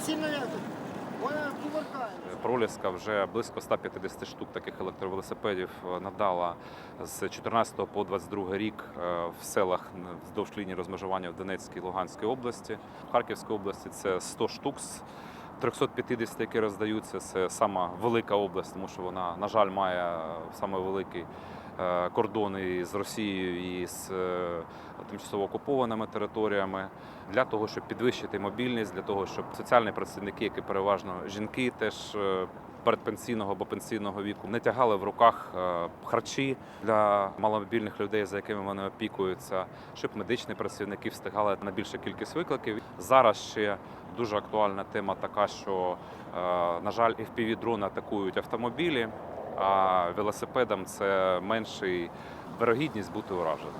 сильно. Проліска вже близько 150 штук таких електровелосипедів е, надала з 14 по 22 рік е, в селах вздовж лінії розмежування в Донецькій Луганській області. В Харківській області це 100 штук з 350, які роздаються. Це сама велика область, тому що вона, на жаль, має саме великий е, кордон і з Росією і з е, тимчасово окупованими територіями для того, щоб підвищити мобільність, для того, щоб соціальні працівники, які переважно жінки, теж е, передпенсійного або пенсійного віку, не тягали в руках харчі для маломобільних людей, за якими вони опікуються, щоб медичні працівники встигали на більшу кількість викликів. Зараз ще дуже актуальна тема така, що на жаль, fpv дрони атакують автомобілі, а велосипедом це менший вирогідність бути ураженим.